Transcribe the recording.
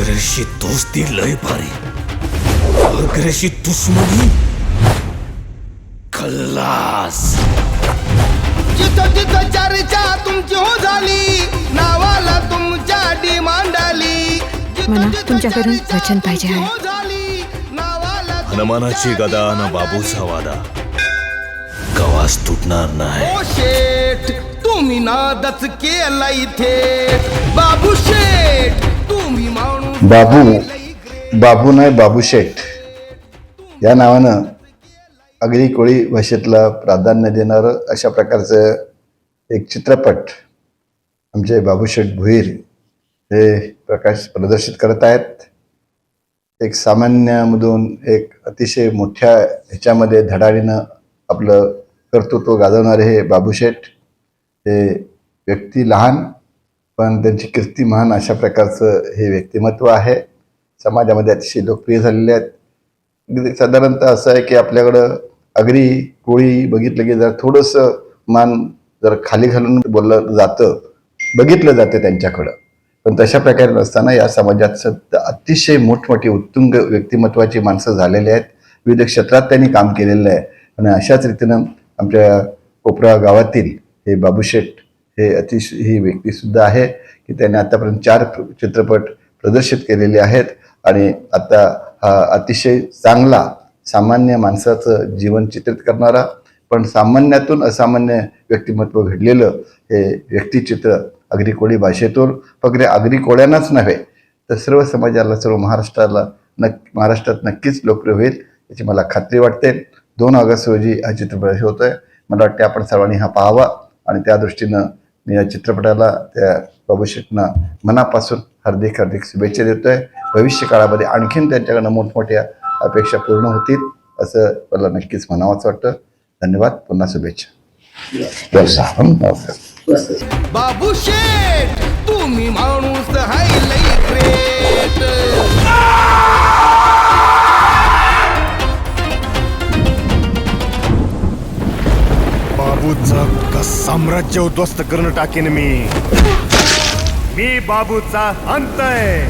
अग्रेशी दोस्ती लय भारी. अग्रेशी दुश्मनी खल्लास. जिथं जिथं चर्चा तुमची हो झाली नावाला तुमच्या डिमांड आली मला तुमच्याकडून वचन पाहिजे आहे. हो झाली, नावाला हनुमानाची गदा न बाबूचा वादा. गवास तुटणार नाही. ओ शेठ तुम्ही नादच केला इथे बाबू शेठ तुम्ही माणूस बाबू बाबू नाही बाबू शेठ. या नावानं अगदी कोळी भाषेतला प्राधान्य देणारं अशा प्रकारचं एक चित्रपट आमचे बाबूशेठ भुईर हे प्रकाश प्रदर्शित करत आहेत. एक सामान्यामधून एक अतिशय मोठ्या ह्याच्यामध्ये धडाडीनं आपलं कर्तृत्व गाजवणारे हे बाबूशेठ हे व्यक्ती लहान पण त्यांची कीर्तिमान अशा प्रकारचं हे व्यक्तिमत्व आहे. समाजामध्ये अतिशय लोकप्रिय झालेले आहेत. म्हणजे साधारणतः असं आहे की आपल्याकडं अगरी कोळी बघितलं की जर थोडंसं मान जर खाली घालून बोललं जातं बघितलं जातं त्यांच्याकडं. पण तशा प्रकारे नसताना या समाजात सध्या अतिशय मोठमोठी उत्तुंग व्यक्तिमत्वाची माणसं झालेली आहेत. विविध क्षेत्रात त्यांनी काम केलेलं आहे. आणि अशाच रीतीनं आमच्या कोपरा गावातील हे बाबूशेठ हे अतिशय ही व्यक्तीसुद्धा आहे की त्याने आतापर्यंत चार चित्रपट प्रदर्शित केलेले आहेत आणि आता हा अतिशय चांगला सामान्य माणसाचं जीवन चित्रित करणारा पण सामान्यातून असामान्य व्यक्तिमत्व घडलेलं हे व्यक्तिचित्र आगरी कोळी भाषेतून फक्त आगरी कोळ्यांनाच नव्हे तर सर्व समाजाला सर्व महाराष्ट्राला नक् महाराष्ट्रात नक्कीच लोकप्रिय होईल याची मला खात्री वाटते. दोन ऑगस्ट रोजी हा चित्रपट होतो आहे मला वाटते आपण सर्वांनी हा पाहावा. आणि त्या दृष्टीनं मी या चित्रपटाला त्या बाबू शेटना मनापासून हार्दिक हार्दिक शुभेच्छा देतोय. भविष्य काळामध्ये आणखीन त्यांच्याकडनं मोठमोठ्या अपेक्षा पूर्ण होतील असं मला नक्कीच म्हणावंच वाटतं. धन्यवाद पुन्हा शुभेच्छा. बाबू शेठ तुम्ही बाबूचं का साम्राज्य उद्ध्वस्त करून टाकेन मी? मी बाबूचा अंत आहे.